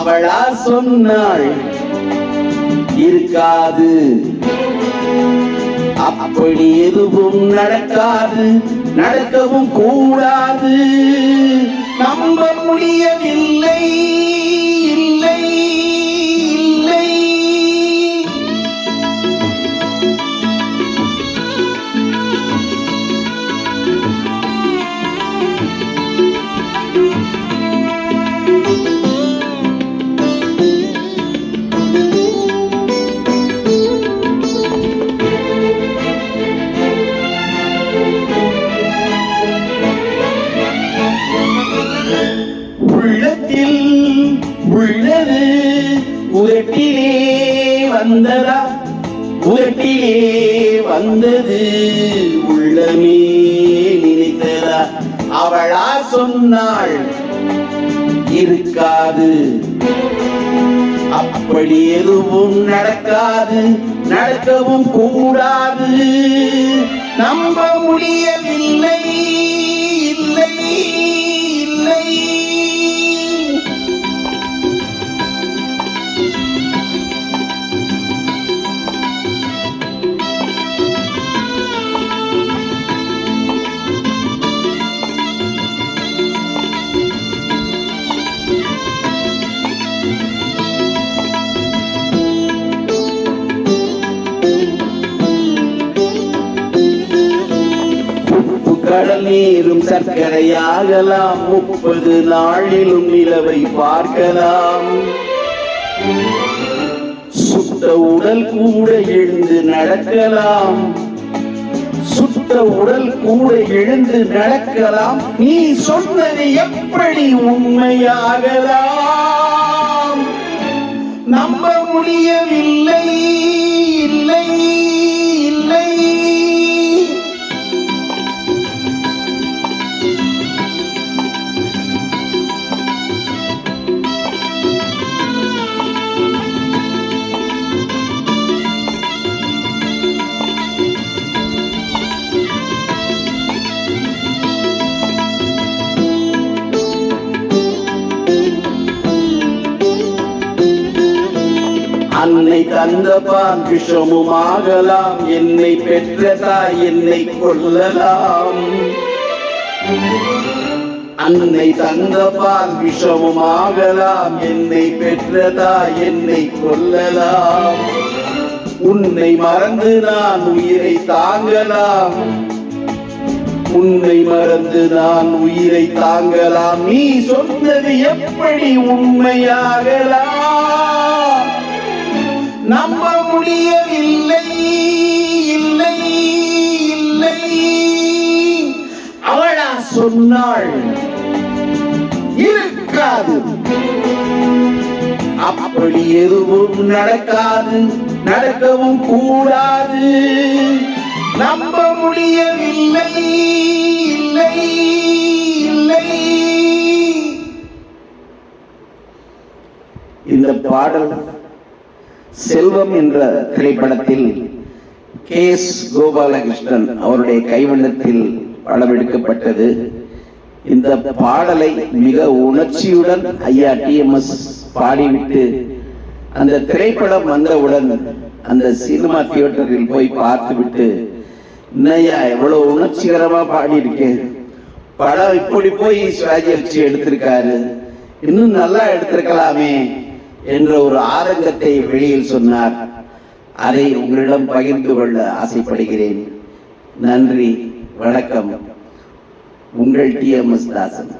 அவளா சொன்னாள். இருக்காது. அப்படி எதுவும் நடக்காது. நடக்கவும் கூடாது. நம்ப முடியவில்லை. உள்ளத்தில் உள்ளது. உரட்டிலே வந்ததா? உரட்டிலே வந்தது. உள்ளமே நினைத்ததா? அவளா சொன்னாள் இருக்காது. அப்படி எதுவும் நடக்காது. நடக்கவும் கூடாது. நம்ப முடியவில்லை இல்லை இல்லை. கடல் நீரும் சர்க்கரையாகலாம். முப்பது நாளிலும் நிலவை பார்க்கலாம். சுட்ட உடல் கூட எழுந்து நடக்கலாம். சுட்ட உடல் கூட எழுந்து நடக்கலாம். நீ சொன்னது எப்படி உண்மையாகலாம்? நம்ப முடியவில்லை. அன்னை தந்த விஷமும் ஆகலாம் என்னை பெற்ற தாய் என்னை கொல்லலாம். அன்னை தந்த பால் விஷமும் ஆகலாம் என்னை பெற்றதா என்னை கொல்லலாம். உன்னை மறந்து நான் உயிரை தாங்கலாம். உன்னை மறந்து நான் உயிரை தாங்கலாம். நீ சொன்னது எப்படி உண்மையாகலாம்? நம்ப முடியவில்லை. இல்லை இல்லை. அவளா சொன்னாள். இருக்காது. அப்படி எதுவும் நடக்காது நடக்கவும் கூடாது. நம்ப முடியவில்லை. இல்லை இல்லை. இந்த பாடல் செல்வம் என்ற திரைப்படத்தில் கே எஸ் கோபாலகிருஷ்ணன் அவருடைய கைவண்ணத்தில் படமெடுக்கப்பட்டது இந்த பாடலை மிக உணர்ச்சியுடன் ஐயா டிஎம்எஸ் பாடிவிட்டு அந்த திரைப்படம் வந்தவுடன் அந்த சினிமா தியேட்டரில் போய் பார்த்துவிட்டு என்னையா எவ்வளவு உணர்ச்சிகரமா பாடியிருக்கேன் படம் இப்படி போய் சிவாஜி அடிச்சு எடுத்திருக்காரு. இன்னும் நல்லா எடுத்திருக்கலாமே. என்ற ஒரு ஆரங்கத்தை வெளியில் சொன்னார். அதை உங்களிடம் பகிர்ந்து கொள்ள ஆசைப்படுகிறேன். நன்றி வணக்கம். உங்கள் டி எம் எஸ் தாசன்.